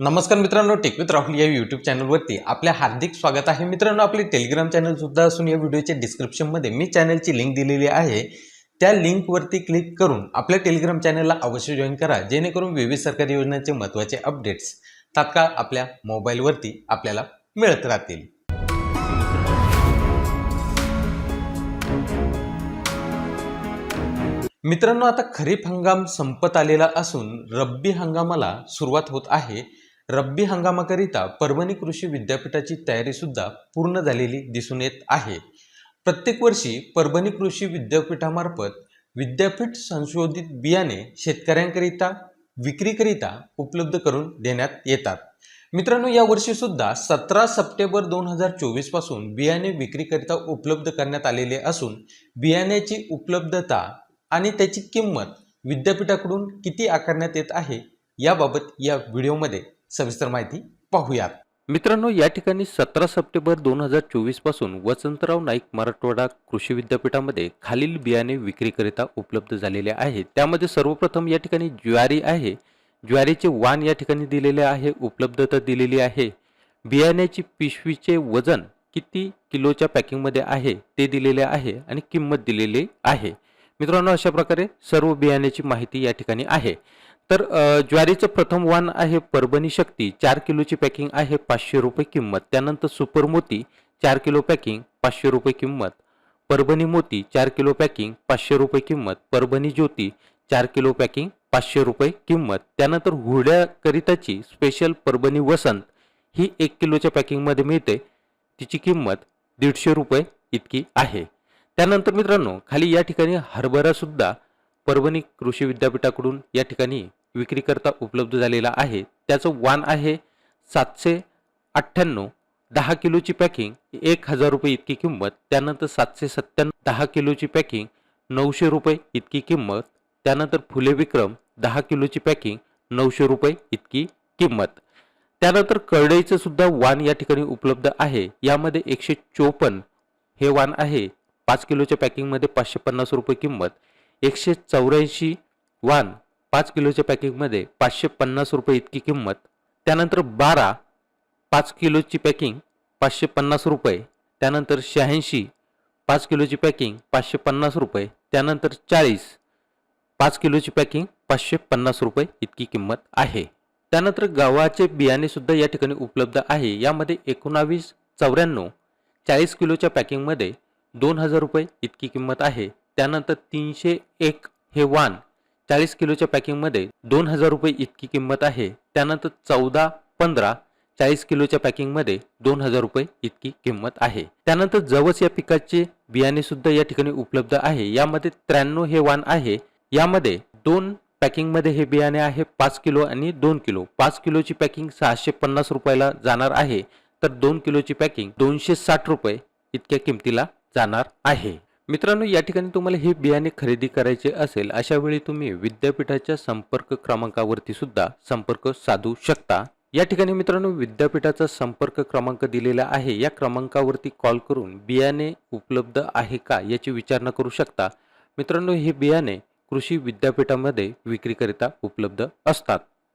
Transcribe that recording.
नमस्कार मित्रांनो take with Rahul या यूट्यूब चॅनलवरती आपल्या हार्दिक स्वागत आहे. मित्रांनो आपले टेलिग्राम चॅनल सुद्धा असून या व्हिडिओच्या डिस्क्रिप्शनमध्ये मी चॅनलची लिंक दिलेली आहे. त्या लिंकवरती क्लिक करून आपल्या टेलिग्राम चॅनलला अवश्य जॉईन करा जेणेकरून विविध सरकारी योजनांचे महत्त्वाचे अपडेट्स तात्काळ आपल्या मोबाईलवरती आपल्याला मिळत राहतील. मित्रांनो आता खरीप हंगाम संपत आलेला असून रब्बी हंगामाला सुरुवात होत आहे. रब्बी हंगामाकरिता परभणी कृषी विद्यापीठाची तयारीसुद्धा पूर्ण झालेली दिसून येत आहे. प्रत्येक वर्षी परभणी कृषी विद्यापीठामार्फत विद्यापीठ संशोधित बियाणे शेतकऱ्यांकरिता विक्रीकरिता उपलब्ध करून देण्यात येतात. मित्रांनो या वर्षी सुद्धा सतरा सप्टेंबर दोन हजार चोवीसपासून बियाणे विक्रीकरिता उपलब्ध करण्यात आलेले असून बियाण्याची उपलब्धता आणि त्याची किंमत विद्यापीठाकडून किती आकारण्यात येत आहे याबाबत या व्हिडिओमध्ये सविस्तर माहिती पाहूयात. मित्रांनो या ठिकाणी सतरा सप्टेंबर दोन हजार चोवीसपासून वसंतराव नाईक मराठवाडा कृषी विद्यापीठामध्ये खालील बियाणे विक्रीकरिता उपलब्ध झालेले आहेत त्यामध्ये सर्वप्रथम या ठिकाणी ज्वारी आहे. ज्वारीचे वाण या ठिकाणी दिलेले आहे उपलब्धता दिलेली आहे. बियाण्याची पिशवीचे वजन किती किलोच्या पॅकिंगमध्ये आहे ते दिलेले आहे आणि किंमत दिलेली आहे. मित्रांनो अशा प्रकारे सर्व बियाण्याची माहिती या ठिकाणी आहे. तर ज्वारीचं प्रथम वाण आहे परभणी शक्ती चार किलोची पॅकिंग आहे पाचशे रुपये किंमत. त्यानंतर सुपर मोती चार किलो पॅकिंग पाचशे रुपये किंमत. परभणी मोती चार किलो पॅकिंग पाचशे रुपये किंमत. परभणी ज्योती चार किलो पॅकिंग पाचशे रुपये किंमत. त्यानंतर हुड्याकरिताची स्पेशल परभणी वसंत ही एक किलोच्या पॅकिंगमध्ये मिळते. तिची किंमत दीडशे रुपये इतकी आहे. त्यानंतर मित्रांनो खाली या ठिकाणी हरभरासुद्धा परभणी कृषी विद्यापीठाकडून या ठिकाणी विक्रीकरता उपलब्ध झालेला आहे. त्याचं वान आहे सातशे अठ्ठ्याण्णव. दहा किलोची पॅकिंग एक हजार रुपये इतकी किंमत. त्यानंतर सातशे सत्त्याण्णव दहा किलोची पॅकिंग नऊशे रुपये इतकी किंमत. त्यानंतर फुले विक्रम दहा किलोची पॅकिंग नऊशे रुपये इतकी किंमत. त्यानंतर करडईचं सुद्धा वाण या ठिकाणी उपलब्ध आहे. यामध्ये एकशे चोपन्न हे वाण आहे. पाच किलोच्या पॅकिंगमध्ये पाचशे पन्नास रुपये किंमत. एकशे चौऱ्याऐंशी वान पाच किलोच्या पॅकिंगमध्ये पाचशे पन्नास रुपये इतकी किंमत त्यानंतर बारा पाच किलोची पॅकिंग पाचशे पन्नास रुपये त्यानंतर शहाऐंशी पाच किलोची पॅकिंग पाचशे पन्नास रुपये त्यानंतर चाळीस पाच किलोची पॅकिंग पाचशे पन्नास रुपये इतकी किंमत आहे. त्यानंतर गव्हाचे बियाणे सुद्धा या ठिकाणी उपलब्ध आहे. यामध्ये एकोणावीस चौऱ्याण्णव चाळीस किलोच्या पॅकिंगमध्ये दोन हजार रुपये इतकी किंमत आहे. त्यानंतर तीनशे एक हे वान चाळीस किलोच्या पॅकिंगमध्ये दोन हजार रुपये इतकी किंमत आहे. त्यानंतर चौदा पंधरा चाळीस किलोच्या पॅकिंगमध्ये दोन हजार रुपये इतकी किंमत आहे. त्यानंतर जवस या पिकाचे बियाणे सुद्धा या ठिकाणी उपलब्ध आहे. यामध्ये त्र्याण्णव हे वाण आहे. यामध्ये दोन पॅकिंगमध्ये हे बियाणे आहे पाच किलो आणि दोन किलो. पाच किलोची पॅकिंग सहाशे पन्नास रुपयाला जाणार आहे. तर दोन किलोची पॅकिंग दोनशे साठ रुपये इतक्या किमतीला जाणार आहे. मित्रांनो या ठिकाणी तुम्हाला हे बियाणे खरेदी करायचे असेल अशा वेळी तुम्ही विद्यापीठाच्या संपर्क क्रमांकावरती सुद्धा संपर्क साधू शकता. या ठिकाणी मित्रांनो विद्यापीठाचा संपर्क क्रमांक दिलेला आहे. या क्रमांकावरती कॉल करून बियाणे उपलब्ध आहे का याची विचारणा करू शकता. मित्रांनो हे बियाणे कृषी विद्यापीठामध्ये विक्रीकरिता उपलब्ध असतात.